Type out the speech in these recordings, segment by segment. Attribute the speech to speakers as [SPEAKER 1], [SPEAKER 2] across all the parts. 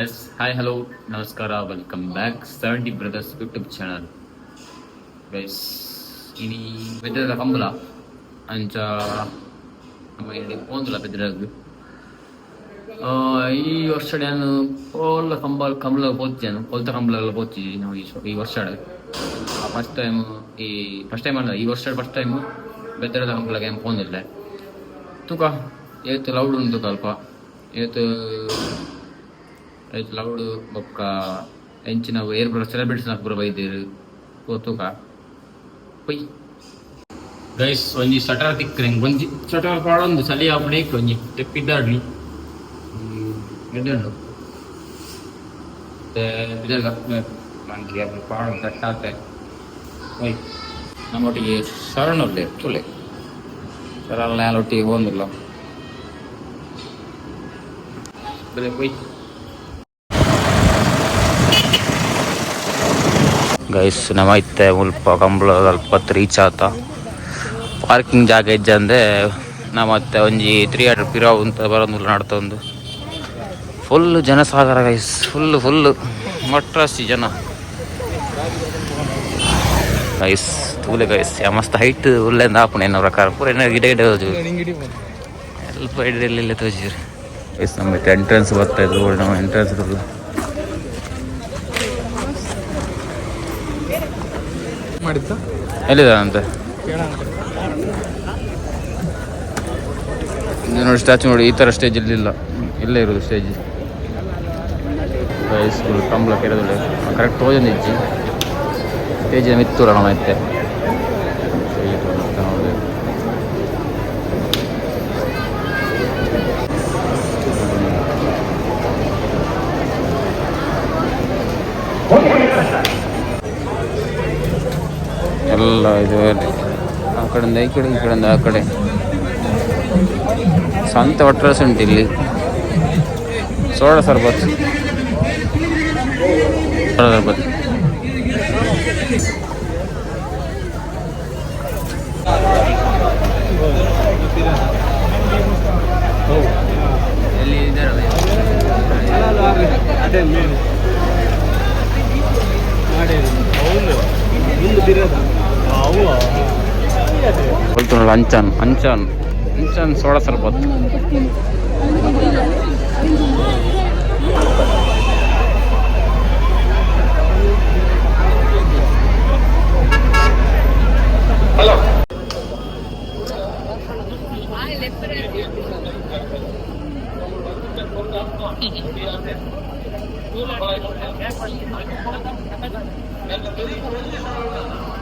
[SPEAKER 1] S hi hello ನಮಸ್ಕಾರ welcome back seventy brothers YouTube channel guys ಇನಿ ಬೆದ್ರದ ಕಂಬಲ ಅಂಚ ನಮ್ಮ ಇಲ್ಲಿ ಪೋಂದುಲ ಬೆದ್ರಗ್ ಈ ವರ್ಷ ನಾನು ಪೋಲ ಕಂಬ ಕಂಬಳ ಪೋತಿದ್ದೇನೆ ಕೊಲ್ತ ಕಂಬಳ ಎಲ್ಲ ಪೋತಿದ್ವಿ ನಾವು ಈ ಈ ವರ್ಷ. ಫಸ್ಟ್ ಟೈಮ್ ಈ ಫಸ್ಟ್ ಟೈಮ್ ಅಲ್ಲ, ಈ ವರ್ಷ ಫಸ್ಟ್ ಟೈಮ್ ಬೆದ್ರದ ಕಂಬಳಗೆ ಏನು ಇಲ್ಲ ತುಕ, ಏತು ಲೌಡ್ ಉಂಟು ಸ್ವಲ್ಪ. ಏತ್ ಐತ್ ಲೌಡ್ ಬೊಕ್ಕ ಎಂಚಿನ ಏರ್ ಬರೋ ಸೆಲೆಬ್ರಿಟೀಸ್ ನಾಕ್ ಬರೋ ಬೈದೇರು. ತೂಕ ಪೊಯ್ ಗೈಸ್ ಒಂಜಿ ಸಟರ್ ತಿಕ್ಕರೆಂಗ್ ಒಂಜಿ ಸಟರ್ ಪಾಡೊಂದು ಸಲಿ ಆಪಣೆ ಒಂಜಿ ತೆಪ್ಪಿದ್ದಾಡ್ಲಿ ಎಡ್ಡು ಬಿದರ್ಗ ಮಂಗಿ ಅದು ಪಾಡು ತಟ್ಟಾತೆ ಪೈ ನಮ್ಮೊಟ್ಟಿಗೆ ಶರಣೊಲ್ಲೆ ತುಲೆ ಶರಣ ಒಟ್ಟಿಗೆ ಹೋಗಿಲ್ಲ ಬರೀ ಪೊಯ್ ಗೈಸ್ ನಮೈತೆ ಮುಲ್ಪ ಕಂಬಳ ಸ್ವಲ್ಪ ರೀಚ್ ಆತ. ಪಾರ್ಕಿಂಗ್ ಜಾಗ ಇಜ್ಜಂದೆ ನಮ್ಮತ್ತೆ ಮತ್ತೆ ಒಂಜಿ ತ್ರೀ ಹಂಡ್ರೆಡ್ ಪಿರೋ ಅಂತ ಬರೋದು ನಾಡ್ತಾ ಒಂದು. ಫುಲ್ ಜನಸಾಗರ ಗೈಸ್ ಫುಲ್ ಫುಲ್ ಮಟ್ರಾಸಿ ಜನ. ಗೈಸ್, ತೂಲೆ ಗೈಸ್ ಮಸ್ತ್ ಹೈಟ್ ಉಲ್ಲೆಂದ ಆಪುಣ ಏನೋ ಪ್ರಕಾರ. ಪೂರ ಏನೋ ಗಿಡ ಗಿಡ ಹೋಜು ಸ್ವಲ್ಪ ಹಿಡಿದಲ್ಲಿ ತೋಜಿರು. ಗೈಸ್ ನಮ್ಮ ಎಂಟ್ರೆನ್ಸ್ ಬರ್ತಾ ಇದ್ರು ನಮ್ಮ ಎಂಟ್ರೆನ್ಸ್
[SPEAKER 2] ಮಾಡಿದ್ದ?
[SPEAKER 1] ಎಲ್ಲಿದ್ದಾನಂತೆ ಇದು ನೋಡಿ ಸ್ಟ್ಯಾಚು ನೋಡಿ ಈ ಥರ ಸ್ಟೇಜ್ ಇಲ್ಲಿಲ್ಲ ಇಲ್ಲೇ. ಇರೋದು ಸ್ಟೇಜ್ ಕಂಬಳ ಕೆರೆದಲ್ಲಿ. ಕರೆಕ್ಟ್ ತೋಜನ್ ಸ್ಟೇಜ್ ಸ್ಟೇಜಿನ ಮಿತ್ತೂರ ನಮ್ಮ ಐತೆ ಎಲ್ಲ ಇದು ಆ ಕಡೆಯಿಂದ ಈ ಕಡೆ, ಈ ಕಡೆಯಿಂದ ಆ ಕಡೆ. ಸ್ವಂತ ಒಟ್ರಸ್ ಉಂಟು ಇಲ್ಲಿ. ಸೋಡ ಸರ್ಬತ್. ಸೋಡ ಸರ್ಬತ್. ಎಲ್ಲಿ
[SPEAKER 2] ಅದೇ 나와. 해야 돼.
[SPEAKER 1] 얼굴 안짠, 안짠,
[SPEAKER 3] 안짠 소라 설벗. Thank you.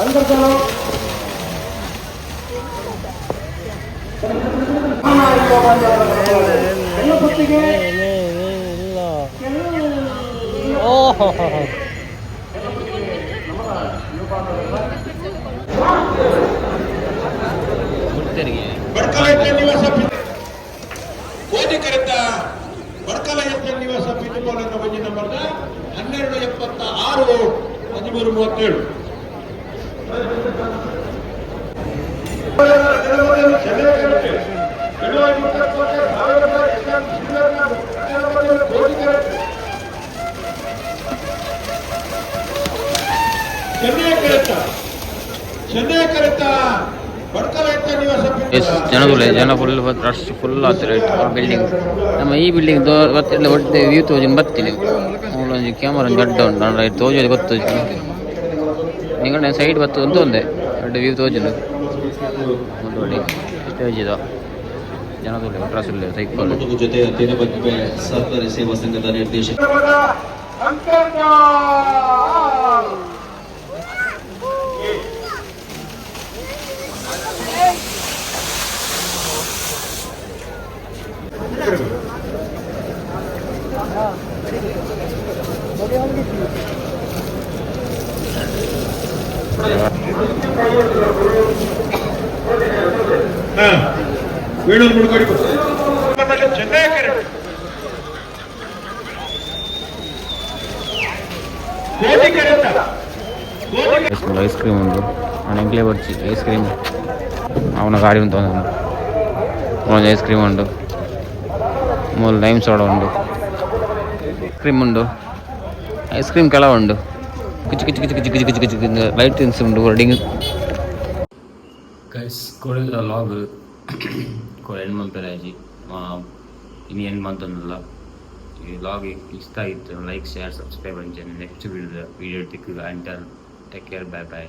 [SPEAKER 3] Anchan soda sharbat ವೈದಿಕರಿಂದ ಹನ್ನೆರಡು ಎಪ್ಪತ್ತ ಆರು ಹದಿಮೂರು ಮೂವತ್ತೇಳು. ಚೆನ್ನೈ ಕರೆತ. ಚೆನ್ನೈ ಕರೆತ. ಬಡ್ಕಲ
[SPEAKER 1] ಎಸ್ ಜನಗಳು ಜನ ಫುಲ್ ರಶ್ ಫುಲ್ ಆಗ್ತಾರೆ ಬಿಲ್ಡಿಂಗ್ ನಮ್ಮ ಈ ಬಿಲ್ಡಿಂಗ್ ಗೊತ್ತಿಲ್ಲ ಒಟ್ಟು ವ್ಯೂ ತೋಜನ್ ಬತ್ತೀನಿ ಒಂಜಿ ಕ್ಯಾಮರಾ ದೊಡ್ಡ ಉಂಟು ಅಂದ್ರೆ ತೋಜೋದು ಗೊತ್ತು ನಿಂಗಡೆ ಸೈಡ್ ಬತ್ತು ಅಂತ ಒಂದೇ ದೊಡ್ಡ ವ್ಯೂ ತೋಜನು ಒಂದು ನೋಡಿ ಸ್ಟೇಜ್ ಇದು ಜನಗಳು ಸೈಕಲ್
[SPEAKER 4] ಜೊತೆ ಬಗ್ಗೆ ಸಹಕಾರಿ ಸೇವಾ ಸಂಘದ ನಿರ್ದೇಶಕ.
[SPEAKER 1] ఐస్ క్రీమ్ ఉంది. మన ఇంట్లో వచ్చి ఐస్ క్రీమ్? అవును గాడి ఉంటుంది ఐస్ క్రీమ్ ఉంటుంది ಮೂರು ಲೈಮ್ ಸೋಡ ಉಂಡು. ಕ್ರೀಮ್ ಉಂಡು. ಐಸ್ ಕ್ರೀಮ್ ಕೆಳ ಉಂಡು. ಕಿಚ್ಚು ಕಿಚು ಕಿಚು ಕಿಚು ಕಿಚು ಕಿಚು ಕಿಚು ಕಿಚು ವೈಟ್ ಉಂಡು ಹೊರಡಿಂಗ್ ಕೈಸ್ ಕೋಳಿ ಲಾಗ್ ಕೋಳಿ ಎಂಡ್ ಮಂತ್ ಅಲ್ಲಿ ಇನ್ನು ಎಂಡ್ ಮಂತ್ ಅನ್ನಲ್ಲ. ಈ ಲಾಗ್ ಇಷ್ಟ ಆಯಿತು ಲೈಕ್ ಶೇರ್ ಸಬ್ಸ್ಕ್ರೈಬ್ ಮಾಡಿ next video video take care bye bye